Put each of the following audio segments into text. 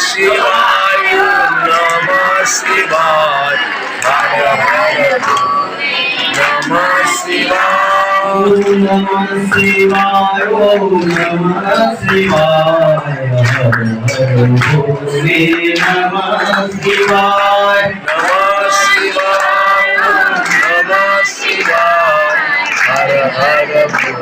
शिवाय नम शिवाय हर हर नम शिवाय ओम नमः शिवाय ओम नमः शिवाय हर हर भोले नमः शिवाय नम शिवाय नम शिवाय हर हर भोले नम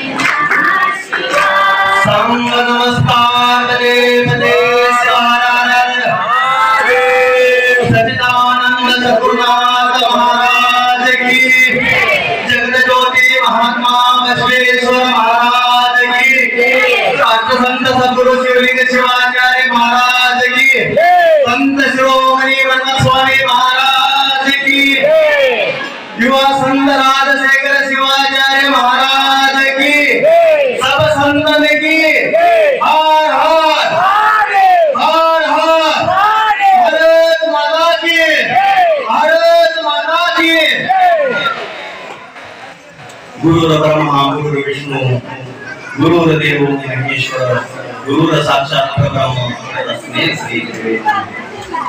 गुरुर साक्षात परब्रह्म तस्मै श्री गुरुवे नमः.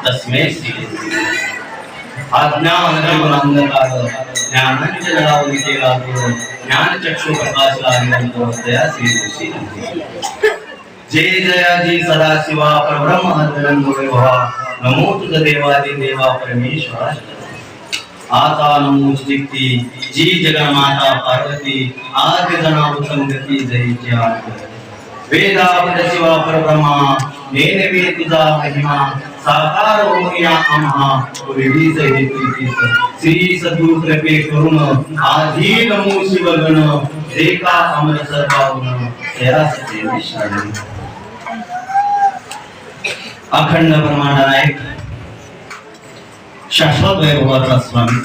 तस्मै श्री गुरुवे नमः. अज्ञानजन्मनंदकार ज्ञानांजनावलिकेला गुरु ज्ञानचक्षु प्रकाशला निरंतरतया श्री ऋषी जय जयाजी सदाशिवा परब्रह्म हरिधन भवा नमो तुझ देवादी देवा परमेश्वरा आता नमो स्थिती जी जगन्माता पार्वती आद्य जनाव संगती जय वेदापद शिवा परब्रह्मा नेनवे तुझा महिमा साकार होऊया आम्हा विधीच हेतुतीच श्री सद्गुरु कृपे करुण आधी नमो शिवगण एका अमर सर्वावन तेरा सते शरण अखंड ब्रह्मांड नायक शाश्वत वैभवाचा स्वामी।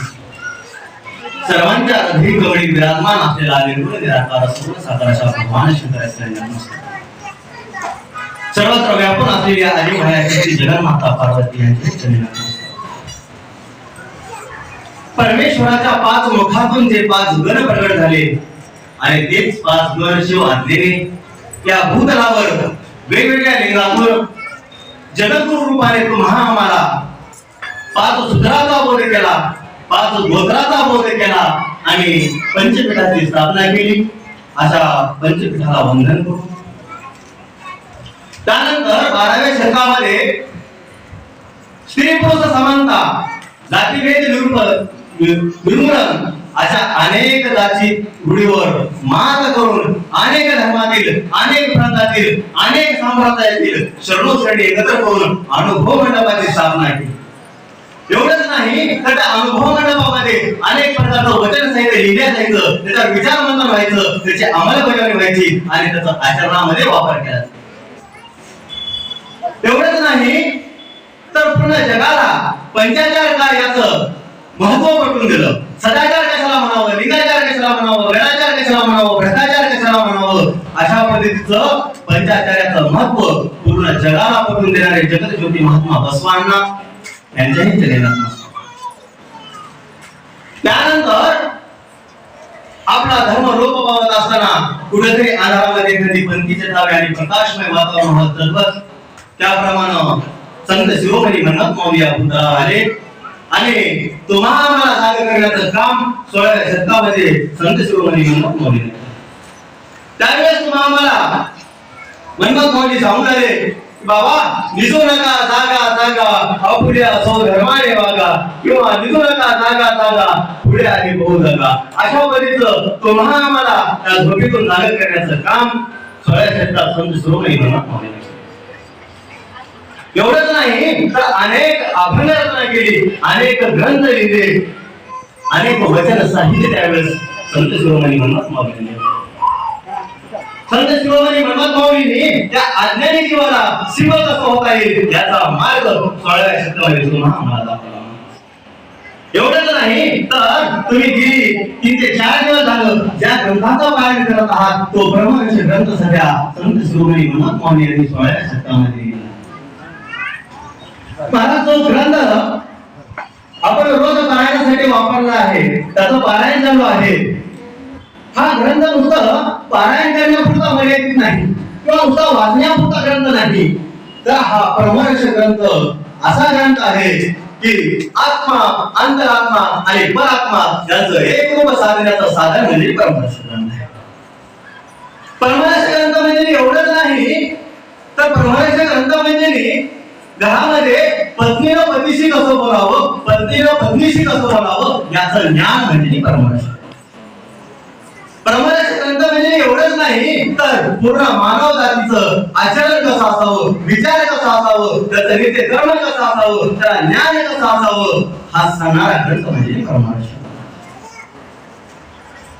सर्वांच्या अधिक अधिगवळी विराजमान असलेला निर्गुण निराकार सर्व साकाराचा भगवान शंकराचा नमस्कार सर्वत्र व्यापून असलेल्या आदिभयाची जगन्माता पार्वती यांचे चरणी परमेश्वराच्या पाच मुखातून जे पाच गण प्रगट झाले आणि तेच पाच गण शिव आज्ञेने त्या भूतलावर वेगवेगळ्या लिंगातून जगद्गुरु रूपाने तुम्हा आम्हाला पाच सुधराचा बोध केला. पाच गोत्राचा बोध केला आणि पंचपीठाची स्थापना केली. अशा पंचपीठाला वंदन करू. त्यानंतर बाराव्या शतकामध्ये स्त्री पुरुष समानता जातीभेद निर्मूलन अशा अनेक जाती रूढीवर मात करून अनेक धर्मातील अनेक प्रांतातील अनेक संप्रदायातील शरणोशरणी एकत्र करून अनुभव मंडपाची स्थापना केली. एवढंच नाही तर त्या अनुभव मंडपामध्ये अनेक प्रकारचं वचन साहित्य लिहिण्यात जायचं त्याचा विचार मंथन व्हायचं त्याची अंमलबजावणी व्हायची आणि त्याचा आचरणामध्ये वापर केला. एवढंच नाही तर पूर्ण जगाला पंचाचार काय कार्याचं महत्त्व पटवून दिलं. सदाचार कशाला म्हणावं लिंगाचार कशाला म्हणावं वेळाचार कशाला म्हणावं भ्रष्टाचार कशाला म्हणावं अशा पद्धतीचं पंचाचार्याचं महत्त्व पूर्ण जगाला पटवून देणारे जगत ज्योती महात्मा बसवांना यांच्याही चरित्रात त्यानंतर आपला धर्म लोप पावत असताना कुठेतरी आधारामध्ये कधी पंथीचे ताबे आणि प्रकाशमय वातावरण होत त्याप्रमाणे संत शिरोमणी म्हणत माऊली या आले. आणि तुम्हाला आम्हाला जाग करण्याचं काम सोळाव्या शतकामध्ये संत शिरोमणी म्हणत माऊली. त्यावेळेस तुम्हाला आम्हाला म्हणत मौली सांगून आले. बाबा निजू नका जागा जागा. अपुढे असो धर्माने वागा. किंवा निजू नका जागा जागा. पुढे आणि बहु जागा अशा पद्धतीचं तुम्हा आम्हाला त्या झोपेतून जागा करण्याचं काम सोळाव्या शतकात संत सुरू नाही एवढंच नाही तर अनेक अभंग रचना केली अनेक ग्रंथ लिहिले अनेक वचन साहित्य त्यावेळेस संत शिरोमणी म्हणून माऊलीने संत शिरोमणी म्हणत माऊलीने त्या अज्ञानी जीवाला शिव कसं होता येईल याचा मार्ग सोळाव्या शतकामध्ये तुम्हाला आम्हाला दाखवला एवढंच नाही तर तुम्ही गेली तीन ते चार दिवस झालं ज्या ग्रंथाचा पारायण करत आहात तो ब्रह्मनिष्ठ ग्रंथ सध्या संत शिरोमणी मनोज स्वामी यांनी सोळाव्या शतकामध्ये मला तो ग्रंथ आपण रोज पारायणासाठी वापरला आहे त्याचं पारायण चालू आहे. हा ग्रंथ नुसतं पारायण करण्यापुरता मर्यादित नाही किंवा नुसता वाचण्यापुरता ग्रंथ नाही. तर हा परमर्श ग्रंथ असा ग्रंथ आहे की आत्मा अंतरात्मा आणि परात्मा यांचं एकरूप साधण्याचं साधन म्हणजे परमर्श ग्रंथ आहे. परमर्श ग्रंथ म्हणजे एवढंच नाही तर परमर्श ग्रंथ म्हणजे घरामध्ये पत्नीनं पतीशी कसं बोलावं? पत्नीनं पत्नीशी कसं बोलावं? याचं ज्ञान म्हणजे परमर्श प्रमाणाचे ग्रंथ म्हणजे एवढंच नाही तर पूर्ण मानव जातीचं आचरण कसं असावं विचार कसा असावं त्याचं नित्य कर्म कसं असावं त्याला ज्ञान कसं असावं हा सांगणारा ग्रंथ म्हणजे प्रमाणाचे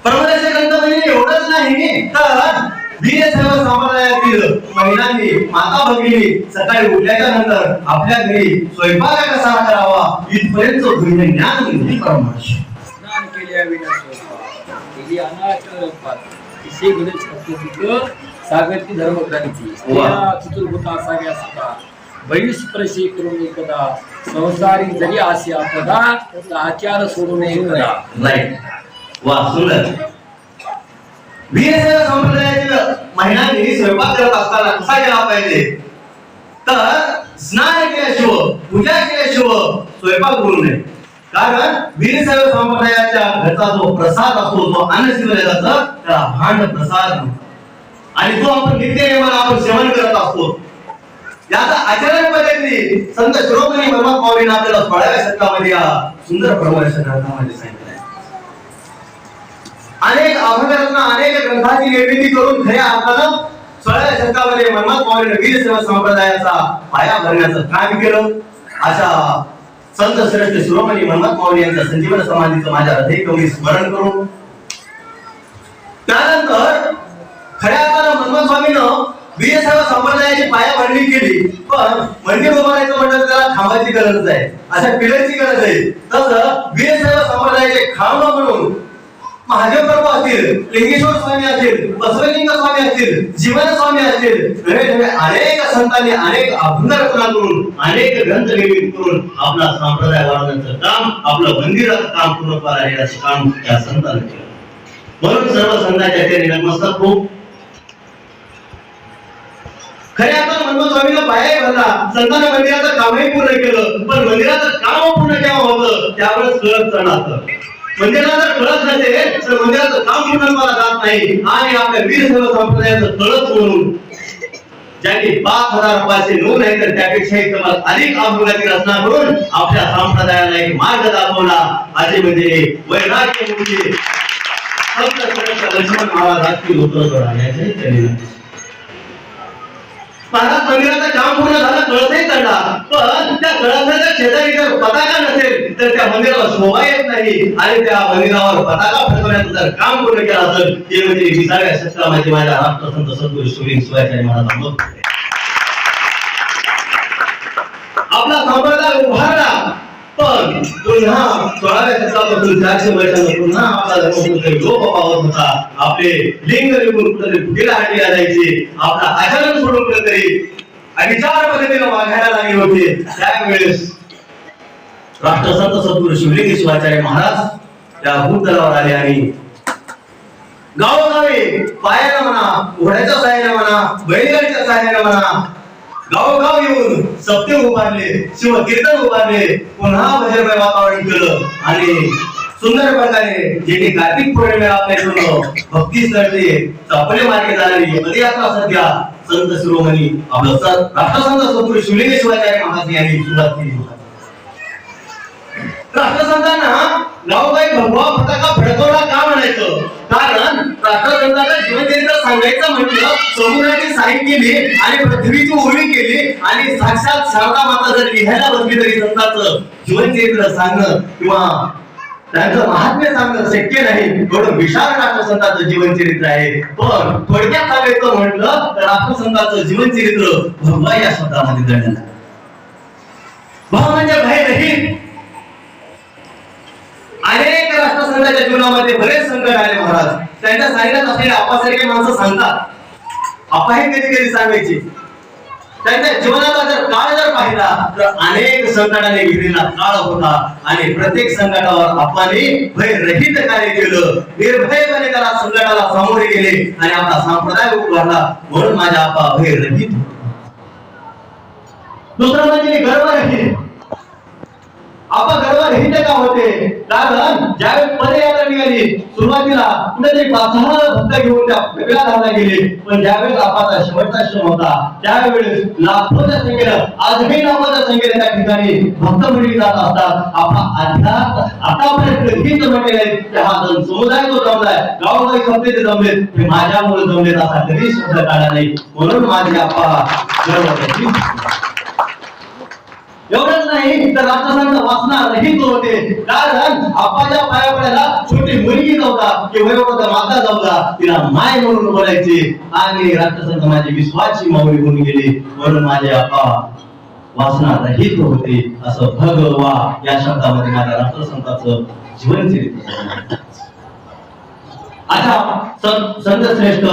प्रमाणाचे ग्रंथ म्हणजे एवढंच नाही तर वीर सर्व संप्रदायातील महिलांनी माता भगिनी सकाळी उठल्याच्या नंतर आपल्या घरी स्वयंपाक कसा करावा इथपर्यंत ज्ञान म्हणजे परमर्श सागरची धर्मग्रंथी. स्त्रिया चतुर्भुता साग्या सुखा बहिष्प्रशी करून एकदा संसारी जरी असे आपदा आचार सोडून एकदा. राईट वा सुंदर. वीरसेवा संप्रदायातील महिलांनी स्वयंपाक करत असताना कसा केला पाहिजे? तर स्नान केल्याशिवाय पूजा केल्याशिवाय स्वयंपाक करू नये. कारण वीरशैव संप्रदायाच्या घरचा जो प्रसाद असतो तो अन्न शिवल्या त्याला भांड प्रसाद आणि तो आपण नित्य नेमानं आपण सेवन करत असतो. याचा आचरण पद्धती संत शिरोमणी ब्रह्मा माऊलीने आपल्याला सोळाव्या शतकामध्ये या सुंदर प्रवचन ग्रंथामध्ये सांगितलं अनेक अभंगरत्न अनेक ग्रंथाची निर्मिती करून खऱ्या अर्थानं सोळाव्या शतकामध्ये मनमत माऊलीने वीर सेवा संप्रदायाचा पाया भरण्याचं काम केलं. अशा संत श्रेष्ठ शिरोमणी मनमत माऊली यांच्या संजीवन समाधीचं माझ्या हृदय कमी स्मरण करू त्यानंतर खऱ्या अर्थानं मनमोहन स्वामीनं बीएसएफ संप्रदायाची पायाभरणी केली. पण मंदिर उभारायचं म्हटलं त्याला खांबाची गरज आहे अशा पिलरची गरज आहे. तसं बीएसएफ संप्रदायाचे खांब म्हणून महादेव प्रभू असतील लिंगेश्वर स्वामी असतील बसवलिंग स्वामी असतील जीवन स्वामी असतील अनेक संतांनी अनेक अभंग रचना करून अनेक ग्रंथ निर्मित करून आपला संप्रदाय वाढवण्याचं काम आपलं मंदिराचं काम पूर्ण करायचं काम त्या संतांनी केलं. म्हणून सर्व संतांच्या चरणी नमस्कार खूप खऱ्या आता हनुमान स्वामीला पाया भरला. संतांना मंदिराचं कामही पूर्ण केलं पण मंदिराचं काम पूर्ण केव्हा होतं त्यावेळेस कळत चढाचं. मंदिराला जर कळत नसेल तर मंदिराचं काम म्हणून मला जात नाही. आणि आपल्या वीर सर्व संप्रदायाचं कळत म्हणून. ज्यांनी पाच हजार रुपयाचे नऊ आहे तर त्यापेक्षाही तुम्हाला अधिक अभंगाची रचना करून आपल्या संप्रदायाला एक मार्ग दाखवला. असे म्हणजे वैराग्य म्हणजे फक्त लक्ष्मण महाराज असतील उत्तर याचे त्यांनी महाराज मंदिराचं काम पूर्ण झालं कळसही चढला पण त्या कळसाच्या शेजारी जर पताका नसेल तर त्या मंदिराला शोभा येत नाही. आणि त्या मंदिरावर पताका फडकवण्याचं जर काम पूर्ण केलं असेल ते म्हणजे विसाव्या शतकामध्ये माझ्या राष्ट्रसंत सद्गुरू शिवलिंग शिवाचार्य महाराज मग आपला संप्रदाय उभारला. पण पुन्हा सोळाव्या शतकापासून चारशे वर्षांना पुन्हा आपला धर्म कुठेतरी लोप पावत होता. आपले लिंग निघून कुठेतरी फुटीला हाटीला जायचे आपला आचरण सोडून कुठेतरी अविचार पद्धतीने वागायला लागले होते. त्यावेळेस राष्ट्रसंत सद्गुरू शिवलिंग महाराज त्या भूतलावर आले आणि गावोगावी पायाला म्हणा घोड्याच्या साह्याने म्हणा बैलगाडीच्या साह्याने म्हणा गावोगाव येऊन सप्ते उभारले शिव कीर्तन उभारले पुन्हा भजनमय वातावरण केलं. आणि सुंदर प्रकारे जे काही कार्तिक पौर्णिमेला आपल्याकडून भक्ती स्थळते चपले मार्गे जाणारी पदयात्रा सध्या संत शिरोमणी आपलं राष्ट्रसंत सद्गुरू शिवलिंग शिवाचार्य महाराज यांनी सुरुवात केली. होती राष्ट्रसंतांना गावोगावी भगवा फटाका फडकवला का म्हणायचं? कारण राष्ट्रसंतांना जीवनचरित्र सांगायचं म्हटलं समुद्राची साईन केली आणि पृथ्वीची ओळी केली आणि साक्षात शारदा माता जर लिहायला बसली तरी संतांचं जीवनचरित्र सांगणं किंवा त्यांचं महात्म्य सांगणं शक्य नाही. एवढं विशाल राष्ट्रसंतांचं जीवनचरित्र आहे. पण थोडक्यात सांगायचं म्हटलं तर राष्ट्रसंतांचं जीवनचरित्र भगवा या शब्दामध्ये दडलं भाव म्हणजे भय रहित अनेक राष्ट्रसंघाच्या जीवनामध्ये बरेच संकट आले महाराज. त्यांच्या सांगितलं असलेले आपासारखे माणसं सांगतात. आपा हे कधी कधी सांगायचे. त्यांच्या जीवनाचा जर काळ जर पाहिला तर अनेक संकटाने घेतलेला काळ होता. आणि प्रत्येक संकटावर आपाने भयरहित कार्य केलं. निर्भयपणे त्याला संकटाला सामोरे गेले. आणि आपला संप्रदाय उभारला. म्हणून माझ्या आपा भयरहित होता. दुसरं म्हणजे गर्वरहित आपण गर्वरहित का होते? कारण ज्यावेळेस पदयात्रा निघाली सुरुवातीला कुठेतरी पाच सहा भक्त घेऊन त्या वेगळ्या धावला गेले. पण ज्यावेळेस आपाचा शेवटचा श्रम होता त्यावेळेस लाखोच्या संख्येनं आजही लाखोच्या संख्येने त्या ठिकाणी भक्त मंडळी जात असतात. आपला अध्यात्म आतापर्यंत गीत म्हटलेले की हा जण समुदाय जो जमलाय. गावोगावी संपले ते जमलेत. ते माझ्यामुळे जमलेत असा कधीच शब्द काढला नाही. म्हणून माझे आपा गर्व एवढंच नाही तर राक्षसांचा वासना रहित होते. कारण आपाच्या पाया पडायला छोटी मुलगी नव्हता. की वयोवृद्ध माता नव्हता तिला माय म्हणून बोलायचे आणि राक्षसांचा माझी विश्वाची माऊली होऊन गेली. म्हणून माझे आपा वासना रहित होते. असं भगवा या शब्दामध्ये माझ्या राष्ट्रसंघाचं जीवनचरित्र आता संत श्रेष्ठ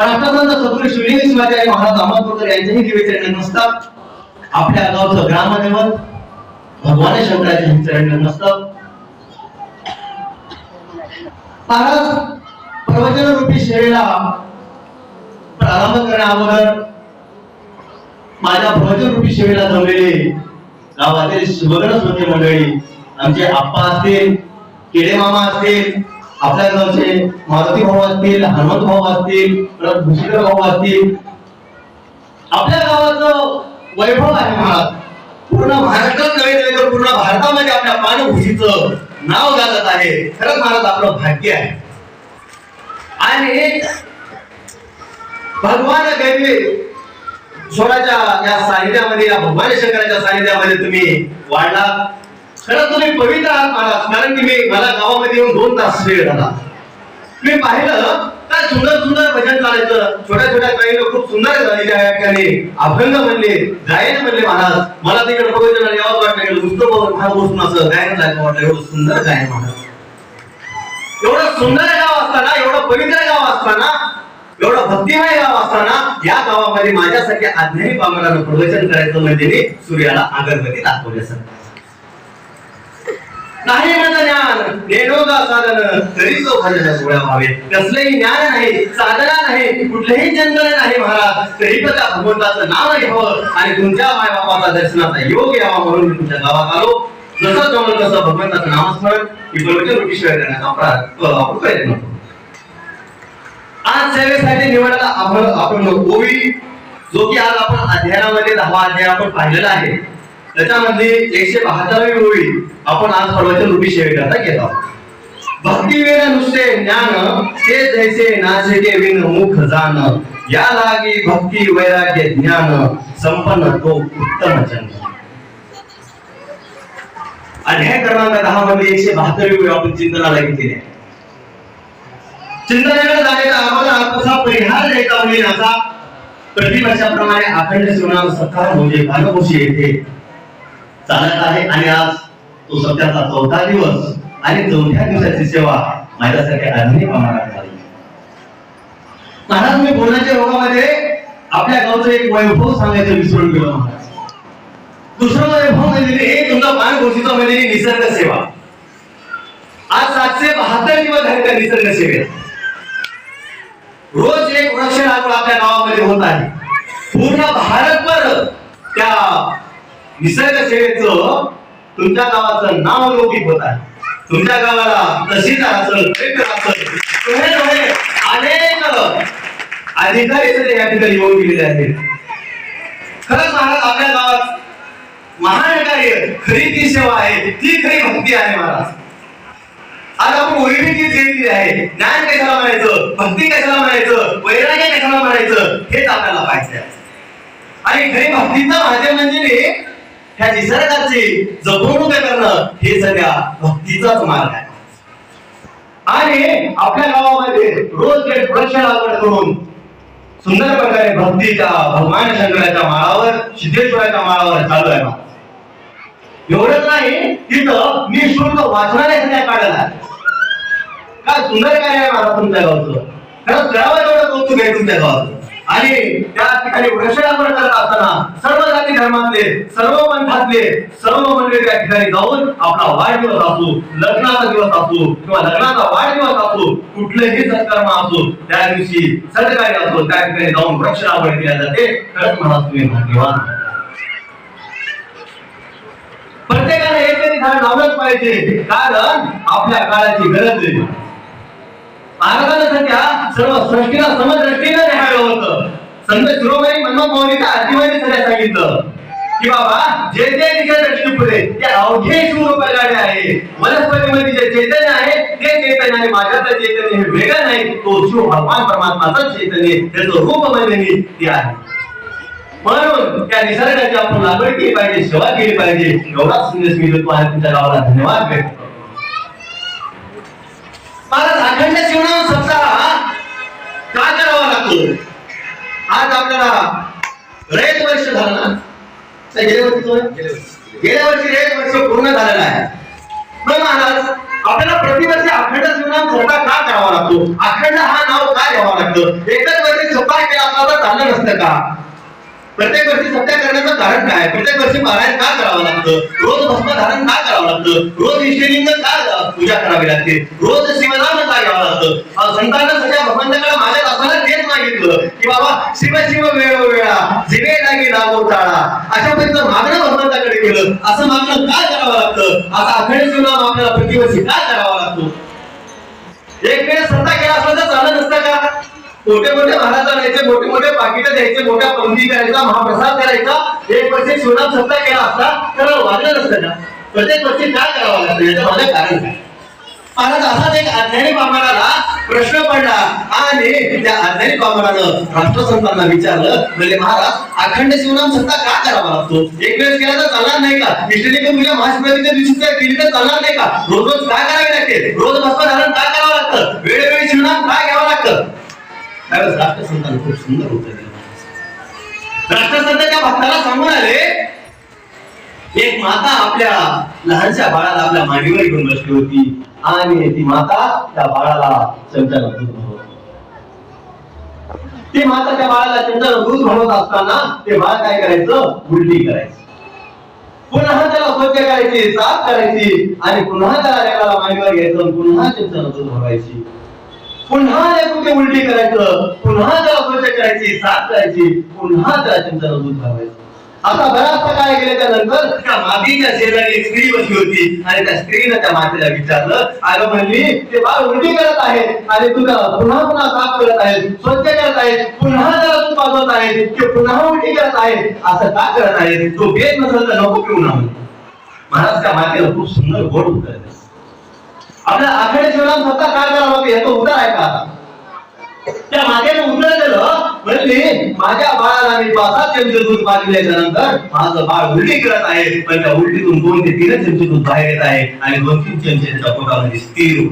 राष्ट्रसंत सदृश शिवलिंग शिवाजी महाराज अहमदपूरकर यांचेही दिवेचरण नसतात. आपल्या गावचं ग्रामदैवत भगवान शंकराचे हे चरण नसतं. महाराज प्रवचन रूपी सेवेला प्रारंभ करण्या अगोदर माझ्या प्रवचन रूपी सेवेला जमलेले गावातील शिवगण होते मंडळी आमचे आप्पा असतील केडे मामा असतील आपल्या गावचे मारुती भाऊ असतील हनुमंत भाऊ असतील परत भूषिकर भाऊ असतील आपल्या गावाचं वैभव आहे महाराज पूर्ण महाराष्ट्रात नव्हे नव्हे तर पूर्ण भारतामध्ये आपल्या पाणभूशीचं नाव गाजत आहे. खरंच महाराज आपलं भाग्य आहे. आणि भगवान गैवे ईश्वराच्या या सानिध्यामध्ये या भगवान शंकराच्या सानिध्यामध्ये तुम्ही वाढला खरंच तुम्ही पवित्र आहात महाराज कारण की मी मला गावामध्ये येऊन दोन तास वेळ झाला मी पाहिलं काय सुंदर सुंदर भजन चालायचं छोट्या छोट्या काही खूप सुंदर झालेले आहे ठिकाणी अभंग म्हणले गायन म्हणले महाराज. मला तिकडे प्रवचनाला यावं वाटलं गेलं नुसतं बघून खात बसून असं गायन जायचं वाटलं. एवढं सुंदर गायन महाराज एवढं सुंदर गाव असताना एवढं पवित्र गाव असताना एवढं भक्तिमय गाव असताना या गावामध्ये माझ्यासाठी आज्ञाही पामरानं प्रवचन करायचं म्हणजे मी सूर्याला अगरबत्ती दाखवल्यासारखं नाही माझं ज्ञान. नेणोगा साधन. तरी तो भजन गोळ्या व्हावे. कसलंही ज्ञान नाही साधना नाही कुठलंही चंदन नाही महाराज. तरी पण त्या भगवंताचं नाव घ्यावं. आणि तुमच्या माय बापाचा दर्शनाचा योग यावा म्हणून मी तुमच्या गावात आलो. जसं जमल तसं भगवंताचं नामस्मरण ही प्रवचन रुटीशिवाय करण्याचा प्रयत्न आज सेवेसाठी निवडला आपण आपण ओवी जो की आज आपण अध्ययनामध्ये दहावा अध्याय आपण पाहिलेला आहे. त्याच्यामध्ये एकशे बहात्तरावी ओळी आपण आज प्रवचन रूपी सेवेकरता घेत आहोत. भक्ती वेळ नुसते ज्ञान ते जैसे नाचके विन मुख जाण या लागी भक्ती वैराग्य ज्ञान संपन्न तो उत्तम जन अध्याय क्रमांक दहा मध्ये एकशे बहात्तरवी ओळी आपण चिंतनाला घेतलेली आहे. चिंतनाला झालेला आम्हाला अल्पसा परिहार द्यायचा होईल असा प्रतिभाषाप्रमाणे अखंड शिवनाम सत्कार म्हणजे भागभूषी येथे चालत आहे आणि आज तो सत्याचा चौथा दिवस आणि चौथ्या दिवसाची सेवा माझ्यासाठी आधुनिक प्रमाणात झाली. महाराज मी बोलण्याच्या रोगामध्ये आपल्या गावचं एक वैभव सांगायचं विसरून गेलो महाराज. दुसरं वैभव म्हणजे हे तुमचा पानघोषीचा म्हणजे निसर्ग सेवा. आज सातशे बहात्तर दिवस झाले त्या निसर्ग सेवेत. रोज एक वृक्ष लागवड आपल्या गावामध्ये होत आहे. पूर्ण भारतभर त्या निसर्ग सेवेचं तुमच्या गावाचं नाव लौकिक होत आहे. तुमच्या गावाला तहसीलदार असेल कलेक्टर असेल अनेक अधिकारी सगळे या ठिकाणी येऊन गेलेले आहेत. खरंच महाराज आपल्या गावात महान कार्य खरी ती सेवा आहे ती खरी भक्ती आहे महाराज. आज आपण वैविध्य केलेली आहे. ज्ञान कशाला म्हणायचं? भक्ती कशाला म्हणायचं? वैराग्य कशाला म्हणायचं? हेच आपल्याला पाहिजे आणि खरी भक्तीचं माध्यम म्हणजे ह्या निसर्गाची जपवणूक करणं हे सगळ्या भक्तीचाच मार्ग आहे. आणि आपल्या गावामध्ये रोज एक वृक्ष लागवड करून सुंदर प्रकारे भक्तीच्या भगवान शंकराच्या माळावर सिद्धेश्वराच्या माळावर चालू आहे एवढंच नाही तिथं मी वाचनालय सध्या काढलं आहे. काय सुंदर कार्य आहे मला तुमच्या गावचं? खरंच करावं एवढं कौतुक आहे तुमच्या गावाचं. आणि त्या ठिकाणी वृक्षारोपण करत असताना सर्व जाती धर्मातले सर्व पंथातले सर्व मंडळी त्या ठिकाणी जाऊन आपला वाढदिवस असो लग्नाचा दिवस असो किंवा लग्नाचा वाढदिवस असो कुठलेही सत्कर्म असो त्या दिवशी सत्कार्य असो त्या ठिकाणी जाऊन वृक्षारोपण केल्या जाते. खरंच मला तुम्ही भाग्यवान प्रत्येकाने एक तरी झाड लावलंच पाहिजे. कारण आपल्या काळाची गरज आहे. महाराजांना सध्या सर्व सृष्टीला समदृष्टीनं संत शिरोमणी मनमोहन मौलीच्या आजीवानी सध्या सांगितलं. की बाबा जे जे तिच्या दृष्टी पुढे ते अवघे शिव पगाडे आहे. वनस्पतीमध्ये जे चैतन्य आहे ते चैतन्य आणि माझ्यातलं चैतन्य हे वेगळं नाही. तो शिव भगवान परमात्माचं चैतन्य त्याचं रूप म्हणजे मी ते आहे. म्हणून त्या निसर्गाची आपण लागवड केली पाहिजे सेवा केली पाहिजे. एवढाच संदेश मी देतो आणि तुमच्या गावाला धन्यवाद व्यक्त करतो. महाराज अखंड शिवणाम सप्ताह का करावा लागतो? आज आपल्याला रयत वर्ष झालं ना. नाही, गेल्या वर्षी गेल्या वर्षी. रयत वर्ष पूर्ण झालेलं आहे. मग महाराज आपल्याला प्रतिवर्षी अखंड शिवनाम सप्ताह का करावा लागतो? अखंड हा नाव का घ्यावा लागतं? एकच वर्षी सप्ताह केला असता तर चाललं नसतं का? प्रत्येक वर्षी सत्या करण्याचं कारण काय? प्रत्येक वर्षी महाराज का करावं लागतं? रोज भस्म धारण का करावं लागतं? रोज इष्टलिंग का पूजा करावी लागते? रोज शिवनाम का घ्यावं लागतं? संतांना सगळ्या भगवंताकडे मागत असताना मागितलं की बाबा शिव शिव वेळोवेळा जिवे लागे लागो टाळा. अशा पद्धतीचं मागणं भगवंताकडे केलं. असं मागणं काय करावं लागतं? आता अखंड जीवनावर आपल्याला प्रतिवर्षी काय करावा लागतो? एक वेळ सत्ता केला असला तर चालत नसतं का? मोठे मोठे महाराज आणायचे मोठे मोठे पाकिट द्यायचे मोठ्या पंक्ती करायचा महाप्रसाद करायचा. एक वर्षी शिवनाम सत्ता केला असता तर वागलं नसतं का प्रत्येक वर्षी काय करावं लागतं? याच्या माझं कारण काय महाराज असाच एक अज्ञानी बामणाला प्रश्न पडला. आणि त्या अज्ञानी बामणानं राष्ट्रसंतांना विचारलं म्हणजे महाराज अखंड शिवनाम सत्ता का करावा लागतो? एक वेळेस केला तर चालणार नाही का? इष्टलिंग पूजा महाशिवरात्रीच्या दिवशी जर केली तर चालणार नाही का? रोज रोज काय करावे लागते? रोज भस्म धारण का करावं लागतं? वेळोवेळी शिवनाम का घ्यावं लागतं? त्यावेळेस राष्ट्रसंतांना खूप सुंदर उत्तर राष्ट्रसंतांच्या त्या भक्ताला सांगून आले एक माता आपल्या लहानशा बाळाला आपल्या मांडीवर घेऊन बसली होती. आणि ती माता त्या बाळाला चमच्यानं दूध भरवत ती माता त्या बाळाला चमच्यानं दूध भरवत असताना ते बाळ काय करायचं? उलटी करायचं. पुन्हा त्याला स्वच्छ करायची साफ करायची आणि पुन्हा त्याला लेकराला मांडीवर घ्यायचं पुन्हा चमच्यानं दूध भरवायची पुन्हा ते उलटी करायचं? पुन्हा त्याला स्वच्छ करायची साफ करायची पुन्हा त्याला चमच्यानं दूध भरवायचं आता बराचसा काय केलं त्यानंतर त्या मातीच्या शेजारी एक स्त्री बसली होती. आणि त्या स्त्रीनं त्या मातेला विचारलं अगं म्हणली ते बाळ उलटी करत आहे आणि तुला पुन्हा पुन्हा साफ करत आहे स्वच्छ करत आहे पुन्हा जरा तू पाजवत आहे ते पुन्हा उलटी करत आहे असं का करत आहे तो भेद नसेल तर नको पिऊ ना महाराज त्या मातेला खूप सुंदर गोड उत्तर आपल्या आखाडे शिवराम स्वतः काय करावं लागतं याचं उत्तर आहे का आता? त्या म्हणली माझ्या बाळाला मी पाच सात दूध पाजल्याच्या नंतर माझं बाळ उलटी करत आहे. पण त्या उलटीतून दोन ते तीनच चमचे दूध बाहेर येत आहे आणि दोन तीन चमचे त्याच्या पोटामध्ये स्थिर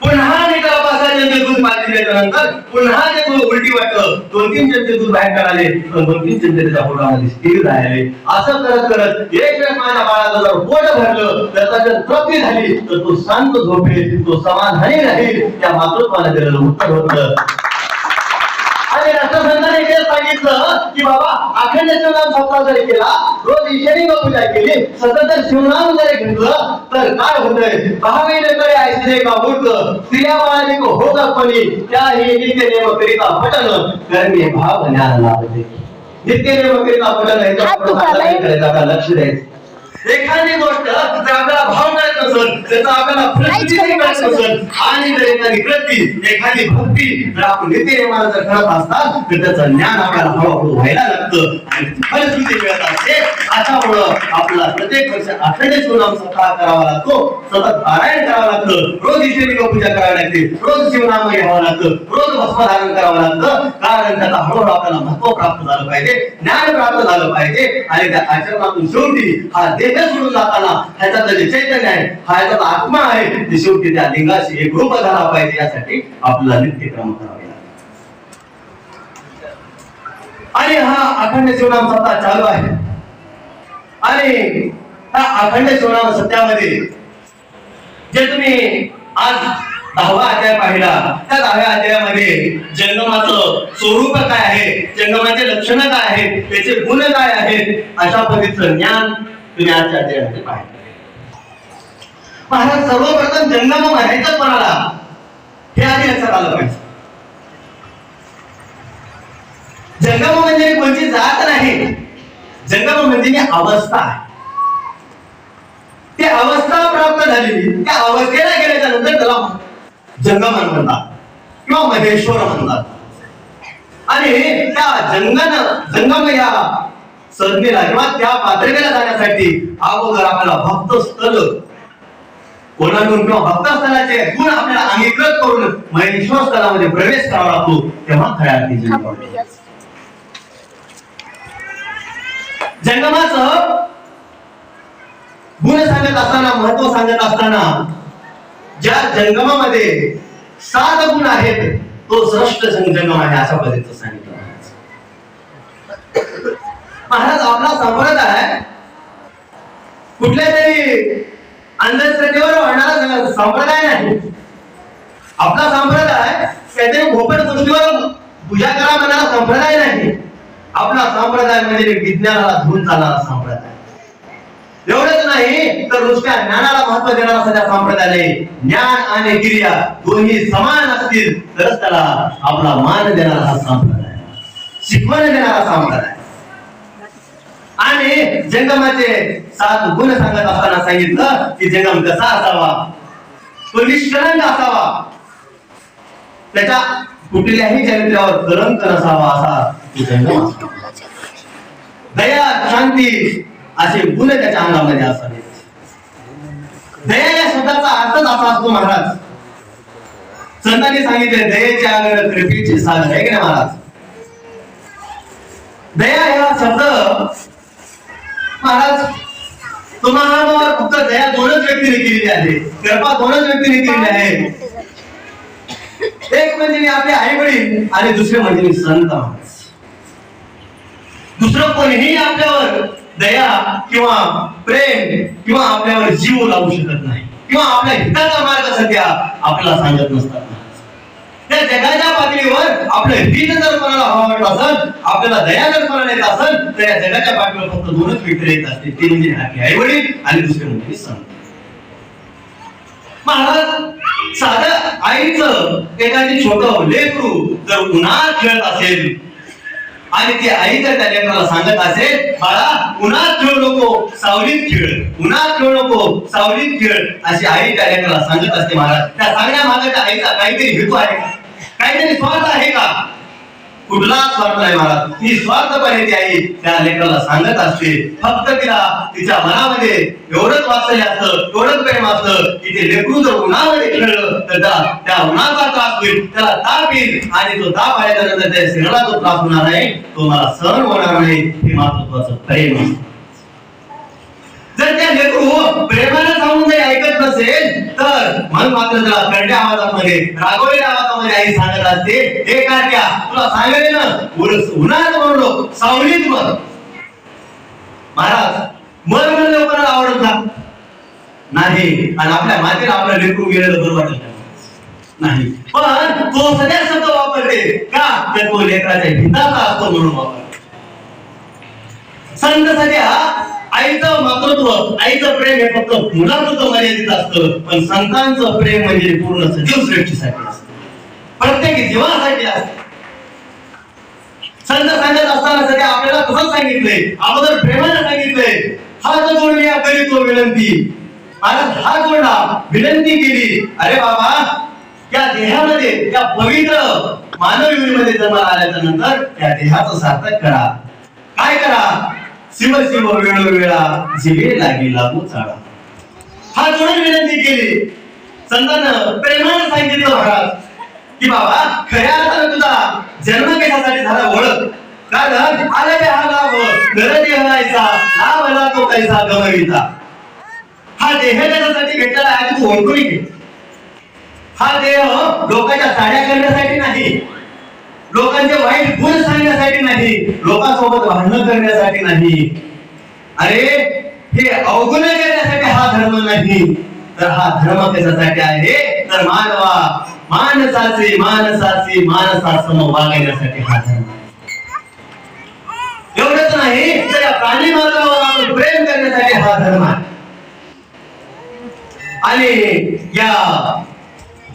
पुन्हा मी त्याला पाच चमचे दूध पाजल्याच्या नंतर पुन्हा ते दूध उलटी वाटलं. दोन तीन चमचे दूध बाहेर काढाले पण दोन तीन चमचे त्याच्या पोटामध्ये स्थिर राहिले. असं करत करत एक वेळ माझ्या बाळाचं जर पोट भरलं त्याचा जर तृप्ती झाली. तर तो शांत झोपेल तो समाधानी राहील. त्या मातृत्वाने दिलेलं उत्तर होतं. आणि राष्ट्रसंतांनी हे सांगितलं की बाबा अखंड शिवनाम सप्ताह जरी केला रोज ईशनी पूजा केली सतत शिवनाम जरी घेतलं तर काय होतंय? भावी कडे ऐसले का मूर्त स्त्रिया बाळाने होत कोणी त्याही नित्य नेम करिता पटन कर्मी भाव ज्ञान लाभते नित्य नेम करिता पटन हात लक्ष द्यायचं. एखादी गोष्ट जर आपल्याला भाव मिळत नसेल त्याचा आपल्याला प्रसिद्धी मिळत नसेल. आणि जर एखादी कृती एखादी भक्ती जर आपण नित्य नेमानं जर करत असतात तर त्याचं ज्ञान आपल्याला हळूहळू व्हायला लागतं. आणि फलश्रुती मिळत असते. अशामुळं आपला प्रत्येक वर्ष अखंड शिवनाम सप्ताह करावा लागतो. सतत पारायण करावं लागतं. रोज ईश्वरी पूजा करावी लागते रोज शिवनाम घ्यावं लागतं. रोज भस्म धारण करावं लागतं. कारण त्याचा हळूहळू आपल्याला महत्त्व प्राप्त झालं पाहिजे ज्ञान प्राप्त झालं पाहिजे. आणि त्या आचरणातून शेवटी हा देह सोडून जाताना ह्याच्यातलं जे चैतन्य आहे हा ह्याचा आत्मा आहे ते शेवटी त्या लिंगाशी एक रूप झाला पाहिजे यासाठी आपला नित्यक्रम करावे आणि हा अखंड शिवनाम सप्ताह चालू आहे. आणि हा अखंड शिवनाम सत्यामध्ये जे तुम्ही आज दहावा अध्याय पाहिला त्या दहाव्या अध्यायामध्ये जंगमाचं स्वरूप काय आहे जंगमाचे लक्षणं काय आहेत त्याचे गुण काय आहेत अशा पद्धतीचं ज्ञान तुम्ही आजच्या महाराज सर्वप्रथम जंगम म्हणायचं कोणाला? हे आधी लक्षात आलं पाहिजे. जंगम म्हणजे कोणची जात नाही. जंगम म्हणजे मी अवस्था आहे. ती अवस्था प्राप्त झालेली त्या अवस्थेला गेल्याच्यानंतर त्याला जंगमन म्हणतात किंवा महेश्वर म्हणतात. आणि त्या जंगन जंगम या संज्ञेला किंवा त्या पात्रतेला जाण्यासाठी अगोदर आपल्याला भक्त स्थल कोणाकडून किंवा भक्त स्थलाचे गुण आपल्याला अंगीकृत करून महेश्वर स्थलामध्ये प्रवेश करावा लागतो तेव्हा खऱ्या अर्थी. जंगमाचं गुण सांगत असताना महत्त्व सांगत असताना ज्या जंगमामध्ये सात गुण आहेत तो श्रेष्ठ जंग- जंगम आहे अशा पद्धतीचं सांगितलं महाराज. आपला संप्रदाय कुठल्या तरी अंधश्रद्धेवर वाढणारा संप्रदाय नाही. आपला संप्रदाय काहीतरी भोपट गोष्टीवर पूजा करा म्हणणारा संप्रदाय नाही. आपला संप्रदाय म्हणजे विज्ञानाला धुवून चालणारा संप्रदाय. एवढंच नाही तर नुसत्या ज्ञानाला महत्त्व देणारा सध्या संप्रदाय ज्ञान आणि क्रिया दोन्ही समान असतील तरच त्याला आपला मान देणारा हा संप्रदाय. शिकवण देणारा संप्रदाय. आणि जंगमाचे सात गुण सांगत असताना सांगितलं की जंगम कसा असावा? तो निष्कलंक असावा. त्याच्या कुठल्याही चरित्रावर कलंक नसावा असा. जंगम असावा दया शांती असे गुण त्याच्या अंगामध्ये असावेत दया या शब्दाचा अर्थच असा असतो महाराज. संतांनी सांगितले दयेचे आगड कृपेचे सागर आहे की नाही महाराज? दया हा शब्द महाराज तुम्हाला फक्त दया दोनच व्यक्तीने केलेली आहे. कृपा दोनच व्यक्तीने केलेली आहे. एक म्हणजे मी आपले आई वडील आणि दुसरे म्हणजे मी संत दुसरं कोणीही आपल्यावर दया किंवा प्रेम किंवा आपल्यावर जीव लावू शकत नाही. किंवा आपल्या हिताचा मार्ग सध्या आपल्याला सांगत नसतात. त्या जगाच्या पातळीवर आपलं हित जर कोणाला हवा वाटत असेल आपल्याला दया जर कोणाला येत असेल तर या जगाच्या पातळीवर फक्त दोनच व्यक्ती येत असते ते म्हणजे आपले आई वडील आणि दुसरे म्हणजे संत महाराज साधं आईचं एखादी छोट लेकरू जर उन्हात खेळत असेल आणि ती आई जर त्या लेकराला सांगत असेल बाळा उन्हात खेळू नको सावलीत खेळ. उन्हात खेळू नको सावलीत खेळ. अशी आई त्या लेकराला सांगत असते महाराज. त्या सांगण्या मागे त्या आईचा काहीतरी हेतू आहे का? काहीतरी स्वार्थ आहे का? कुठला स्वार्थ नाही महाराज ती स्वार्थपणे ती आई त्या लेकराला सांगत असते. फक्त तिला तिच्या मनामध्ये एवढंच वाचले असतं एवढंच प्रेम असतं की ते लेकरू जर उन्हामध्ये खेळलं तर त्या उन्हाचा त्रास होईल. त्याला ताप येईल आणि तो ताप आल्यानंतर त्या शरीराला जो त्रास होणार आहे तो मला सहन होणार नाही. हे महत्वाचं प्रेम आहे. जर त्या लेकरू प्रेमानं सांगून जरी ऐकत नसेल तर मन मात्र त्याला करड्या आवाजामध्ये रागवलेल्या आवाजामध्ये आई सांगत असते हे कार्ट्या तुला सांगले ना उन्ह- म्हणलो सावलीत मग महाराज मन म्हणजे कोणाला आवडत का नाही. आणि आपल्या मातेला आपलं लेकरू गेलेलं बरं वाटत नाही. पण तो सगळ्या शब्द वापरते. का? तर तो लेकराच्या हिताचा असतो म्हणून वापरतो. संत सध्या आईचं मातृत्व आईचं प्रेम हे फक्त मुलापुरतं मर्यादित असतं पण संतांचं प्रेम म्हणजे पूर्ण सजीव सृष्टीसाठी असत. प्रत्येक जीवासाठी असत. संत सांगत असताना सध्या आपल्याला कसं सांगितलंय अगोदर प्रेमाने सांगितलंय हा जो या करी तो विनंती महाराज हा जोडला विनंती केली. अरे बाबा त्या देहामध्ये त्या पवित्र मानव योनीमध्ये जन्माला आल्याच्यानंतर त्या देहाचं सार्थक करा. काय करा? शिव शिव वेळोवेळा जिवे लागी लागू चाळा हा जोडून विनंती केली. संतानं प्रेमाने सांगितलं महाराज की बाबा खऱ्या अर्थानं तुझा जन्म कशासाठी झाला ओळख. कारण आले बे हा लाभ घर देहायचा लाभ आला तो कैसा गमविता हा देह त्याच्यासाठी भेटलेला आहे तू ओळखून घे हा देह लोकांच्या साड्या करण्यासाठी नाही लोकांचे वाईट गुण सांगण्यासाठी नाही लोकांसोबत भांडण करण्यासाठी नाही. अरे हे अवगुण करण्यासाठी हा धर्म नाही. तर हा धर्म कशासाठी आहे? तर मानवा माणसाचे माणसाचे माणसासम वागण्यासाठी हा धर्म एवढंच नाही तर या प्राणी मानवावर आपण प्रेम करण्यासाठी हा धर्म आहे. आणि या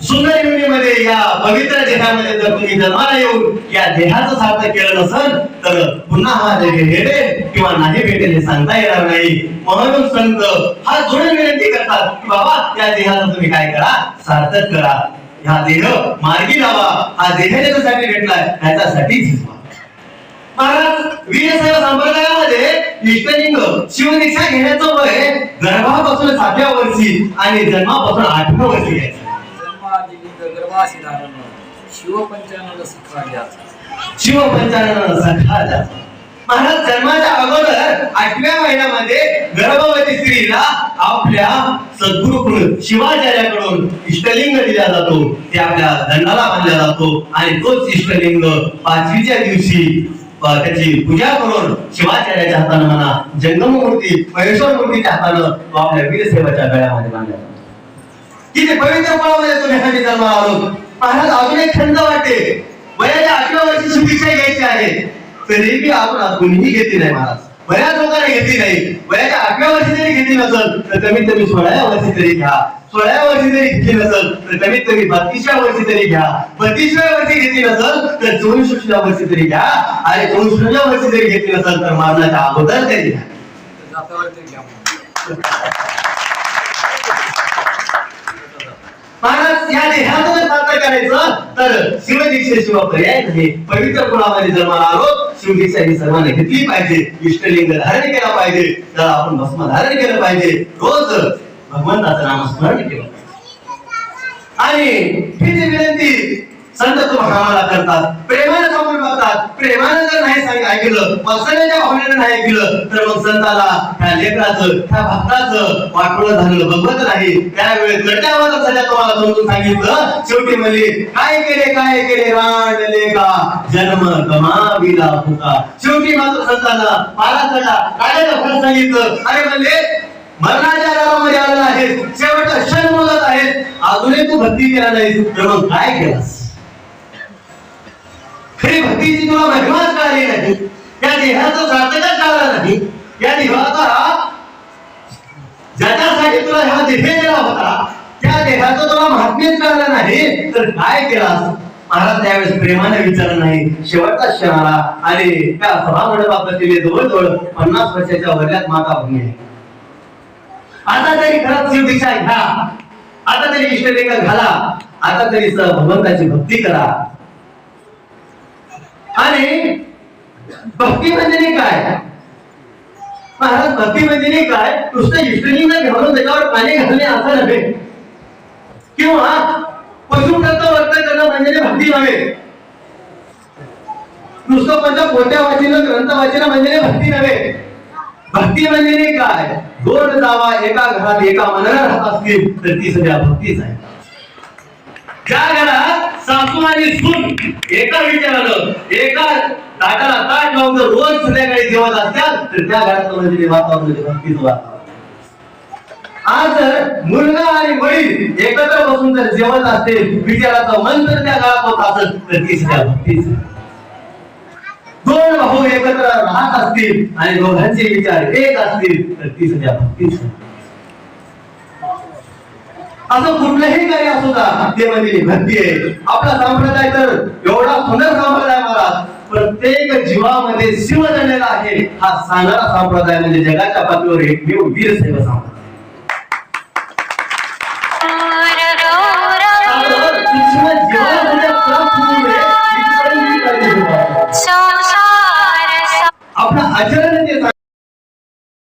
सुंदर युनिमध्ये या पवित्र देहामध्ये जर तुम्ही जन्माला येऊन या देहाचं सार्थक केलं नसल तर पुन्हा हा देह भेटेल किंवा नाही भेटेल हे सांगता येणार नाही. म्हणून संत हा जोडून विनंती करतात की बाबा या देहाचं तुम्ही काय करा? सार्थक करा. हा देह मार्गी लावा. हा देह ज्याच्यासाठी भेटलाय त्याच्यासाठी झिजवा महाराज वीरशैव संप्रदायामध्ये इष्टलिंग शिवदीक्षा घेण्याचं वय गर्भापासून सातव्या वर्षी आणि जन्मापासून आठव्या वर्षी घ्यायचं. जन्मादिलिंग गर्भासी धारण शिवपंचानंद सखार्याचा सखा जातो महाराज जन्माच्या अगोदर आठव्या महिन्यामध्ये गर्भवती स्त्रीला आपल्या सद्गुरूकडून शिवाचार्याकडून इष्टलिंग दिला जातो. ते आपल्या दंडाला बांधला जातो. आणि तोच इष्टलिंग पाचवीच्या दिवशी त्याची पूजा करून शिवाचार्याच्या हातानं म्हणा जंगम मूर्ती महेश्वर मूर्तीच्या हातानं तो आपल्या वीरसेवाच्या गळ्यामध्ये बांधला जातो. किती पवित्र फळामध्ये तुम्ही जन्माला आलो महाराज अजून एक खंड वाटते वयाच्या आठव्या वर्षी शुभेच्छा घ्यायची आहे. तरी बी आपण कुणीही घेतली नाही महाराज. बऱ्याच लोकांना घेतली नाही. वयाच्या आठव्या वर्षी जरी घेतली नसल तर कमीत कमी सोळाव्या वर्षी तरी घ्या. सोळाव्या वर्षी जरी घेतली नसल तर कमीत कमी बत्तीसव्या वर्षी तरी घ्या. बत्तीसव्या वर्षी घेतली नसल तर चोवीसव्या वर्षी तरी घ्या. आणि चोवीसव्या वर्षी जरी घेतली नसल तर मरणाच्या अगोदर तरी घ्या जातावरती घ्या महाराज या देहाचं जर साध्य करायचं? तर शिवदीक्षेशिवाय पर्याय नाही म्हणजे पवित्र कुळामध्ये जन्माला आलो. शिवदीक्षा ही सर्वांनी घेतली पाहिजे. इष्टलिंग धारण केला पाहिजे. तर आपण भस्म धारण केलं पाहिजे. रोज भगवंताचं नामस्मरण केलं पाहिजे. आणि ही जी विनंती संत तुम्हाला करतात प्रेमाने समोर बघतात. प्रेमानं जर नाही सांग ऐकलं वात्सल्याच्या भावनेनं नाही ऐकलं तर मग संताला त्या लेकराचं त्या भक्ताचं वाटोळं झालेलं बघत नाही. त्यावेळेस लढ्या झाल्या सध्या तुम्हाला समजून सांगितलं शेवटी म्हणजे काय केले काय केले रांडले का जन्म गमाविला होता. शेवटी मात्र संतांना पारा चढा काढायला फळ सांगितलं? अरे म्हणले मरणाच्या दारामध्ये आलेला आहे. शेवटचा क्षण बोलत आहेत. अजूनही तू भक्ती केला नाही तर मग काय केलास? खरी भक्तीची तुला महिमाच कळली नाही. या देहाचा सार्थकच कळलं नाही. या देहाचा ज्याच्यासाठी तुला हा देह दिला होता त्या देहाचं तुला महात्म्यच कळलं नाही. तर काय केलास महाराज त्यावेळेस प्रेमाने विचारलं नाही. शेवटचा क्षण आला. आणि त्या सभा मंडपातील जवळजवळ पन्नास वर्षाच्या वरल्यात माता भूमी आहे आता तरी खरंच शिव दीक्षा घ्या. आता तरी इष्टलिंग घाला. आता तरी स- भगवंताची भक्ती करा. आणि भक्ती म्हणजे नाही काय? महाराज भक्ती म्हणजे नाही काय? नुसतं इष्टलिंग घालून त्याच्यावर पाणी घालणे असं नव्हे. किंवा पशुप्रत वर्त करणं म्हणजे भक्ती नव्हे. नुसतं पंच कोणत्या वाचन ग्रंथ वाचन म्हणजे भक्ती नव्हे. भक्ती म्हणजे नाही काय? दोन जावा एका घरात एका मनाला राहत असतील तर ती सध्या भक्तीच आहे ज्या घरात सासू आणि सून एका विचारानं एका ताटाला ताट लावून जर रोज संध्याकाळी जेवत असतात तर त्या घरात म्हणजे वातावरण भक्तीच वातावरण आज जर मुलगा आणि वडील एकत्र बसून जर जेवत असतील विचाराचं मन जर त्या घरात होत असत तर ती त्या भक्तीच दोन भाऊ एकत्र राहत असतील आणि दोघांचे विचार एक असतील तर ती सध्या भक्तीच असं कुठलंही कार्य असू द्या हत्येमध्ये भक्ती आहे. आपला संप्रदाय तर एवढा सुंदर संप्रदाय मला प्रत्येक जीवामध्ये शिव झालेला आहे. हा सांगणारा संप्रदाय म्हणजे जगाच्या पातळीवर एक एकमेव वीर सेवा संप्रदाय. आपला आचरण